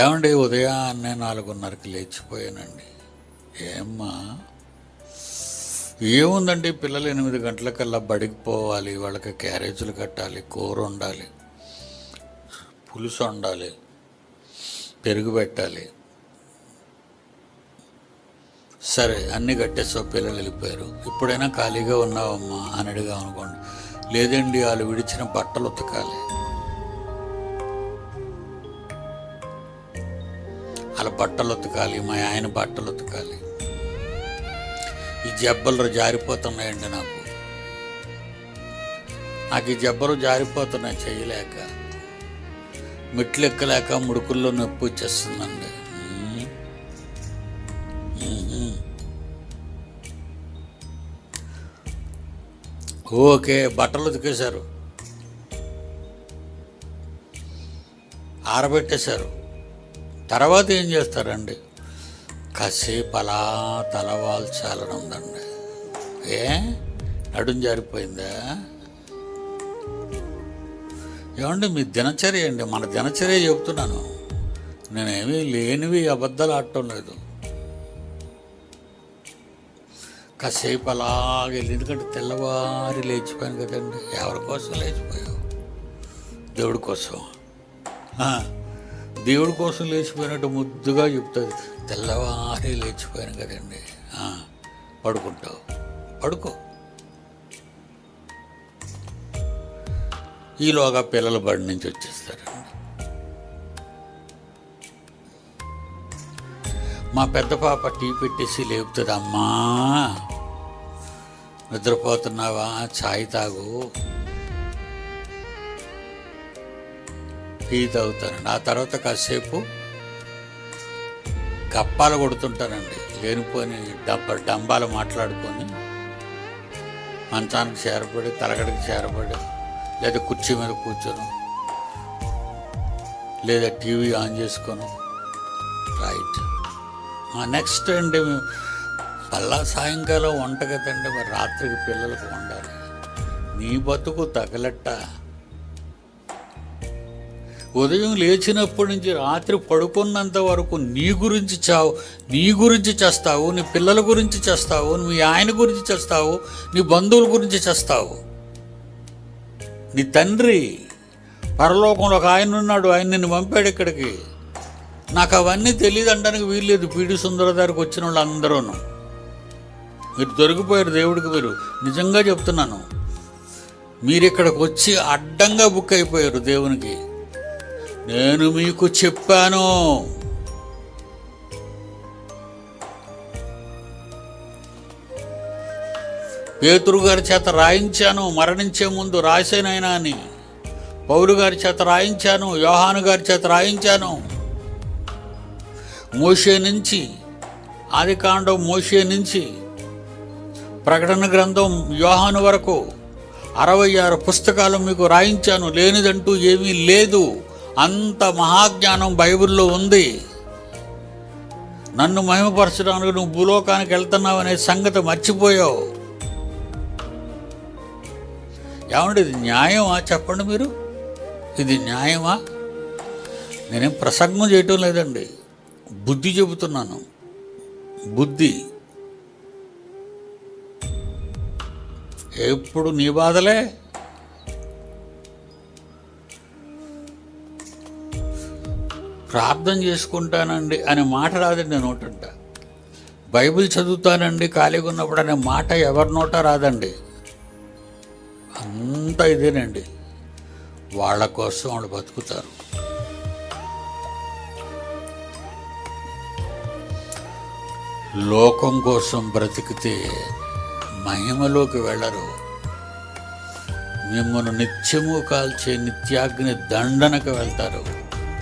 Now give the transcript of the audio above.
ఏమండి ఉదయాన్నే నాలుగున్నరకి లేచిపోయానండి. ఏమ్మా? ఏముందండి పిల్లలు ఎనిమిది గంటలకల్లా బడికి పోవాలి వాళ్ళకి క్యారేజీలు కట్టాలి కూర వండాలి పులుసు వండాలి పెరుగు పెట్టాలి. సరే అన్నీ కట్టేసో పిల్లలు వెళ్ళిపోయారు. ఇప్పుడైనా ఖాళీగా ఉన్నావమ్మా అని అడిగాం అనుకోండి లేదండి వాళ్ళు విడిచిన బట్టలు ఉతకాలి. వాళ్ళ బట్టలు ఉతకాలి మా ఆయన బట్టలు ఉతకాలి. ఈ జబ్బలు జారిపోతున్నాయండి నాకు. నాకు ఈ జబ్బలు జారిపోతున్నాయి చేయలేక. మెట్లు ఎక్కలేక ముడుకుల్లో నొప్పి వచ్చేస్తుందండి. ఓకే బట్టలు ఉతికేశారు. ఆరబెట్టేశారు. తర్వాత ఏం చేస్తారండి? కాసేపు అలా తలవాల్చాలని ఉందండి ఏ? నడుం జారిపోయిందా? ఏమండి మీ దినచర్య అండి మన దినచర్య చెప్తున్నాను నేనేమీ లేనివి అబద్ధాలు ఆడటం లేదు. కాసేపు అలాగే ఎందుకంటే తెల్లవారి లేచిపోయాను కదండి. ఎవరి కోసం లేచిపోయావు? దేవుడి కోసం. దేవుడి కోసం లేచిపోయినట్టు ముద్దుగా చెప్తుంది తెల్లవారి లేచిపోయాను కదండి. ఆ, పడుకుంటావు. పడుకో. ఈలోగా పిల్లల బడి నుంచి వచ్చేస్తారండి. మా పెద్ద పాప టీ పెట్టేసి లేపుతుంది అమ్మా నిద్రపోతున్నావా? ఛాయ్ తాగు. టీ తాగుతానండి నా తర్వాత కాసేపు కప్పాలు కొడుతుంటానండి. లేనిపోని డబ్బ డంబాలు మాట్లాడుకొని మంచానికి చేరబడి తలగడికి చేరబడి లేదా కుర్చీ మీద కూర్చొని లేదా టీవీ ఆన్ చేసుకొని. రైట్. నెక్స్ట్ అండి మళ్ళా సాయంకాలం వంట కదండి మరి రాత్రికి పిల్లలకు వండాలి. నీ బతుకు తగలట్ట? ఉదయం లేచినప్పటి నుంచి రాత్రి పడుకున్నంత వరకు నీ గురించి చావు నీ గురించి చేస్తావు నీ పిల్లల గురించి చేస్తావు నీ ఆయన గురించి చేస్తావు నీ బంధువుల గురించి చేస్తావు. నీ తండ్రి పరలోకంలో ఒక ఆయన ఉన్నాడు ఆయన నిన్ను పంపాడు ఇక్కడికి. నాకు అవన్నీ తెలియదు అనడానికి వీల్లేదు పీడి సుందర దగ్గరకు వచ్చిన వాళ్ళు అందరూ మీరు దొరికిపోయారు దేవుడికి మీరు. నిజంగా చెప్తున్నాను. మీరు ఇక్కడికి వచ్చి అడ్డంగా బుక్ అయిపోయారు దేవునికి. నేను మీకు చెప్పాను. పేతురు గారి చేత రాయించాను మరణించే ముందు రాసేనైనా అని పౌరు గారి చేత రాయించాను యోహాను గారి చేత రాయించాను. మోషే నుంచి ఆదికాండం మోషే నుంచి ప్రకటన గ్రంథం యోహాను వరకు అరవై ఆరు పుస్తకాలు మీకు రాయించాను లేనిదంటూ ఏమీ లేదు. అంత మహాజ్ఞానం బైబిల్లో ఉంది. నన్ను మహిమపరచడానికి నువ్వు భూలోకానికి వెళ్తున్నావు అనే సంగతి మర్చిపోయావు. ఏమండి ఇది న్యాయమా? చెప్పండి మీరు. ఇది న్యాయమా? నేనేం ప్రసంగం చేయటం లేదండి. బుద్ధి చెబుతున్నాను. బుద్ధి. ఎప్పుడు నీ బాధలే? ప్రార్థన చేసుకుంటానండి అనే మాట రాదండి నోటంట. బైబిల్ చదువుతానండి ఖాళీగా ఉన్నప్పుడు అనే మాట ఎవరి నోట రాదండి. అంతా ఇదేనండి. వాళ్ళ కోసం వాళ్ళు బతుకుతారు. లోకం కోసం బ్రతికితే మహిమలోకి వెళ్ళరు. మిమ్మల్ని నిత్యము కాల్చే నిత్యాగ్ని దండనకు వెళ్తారు.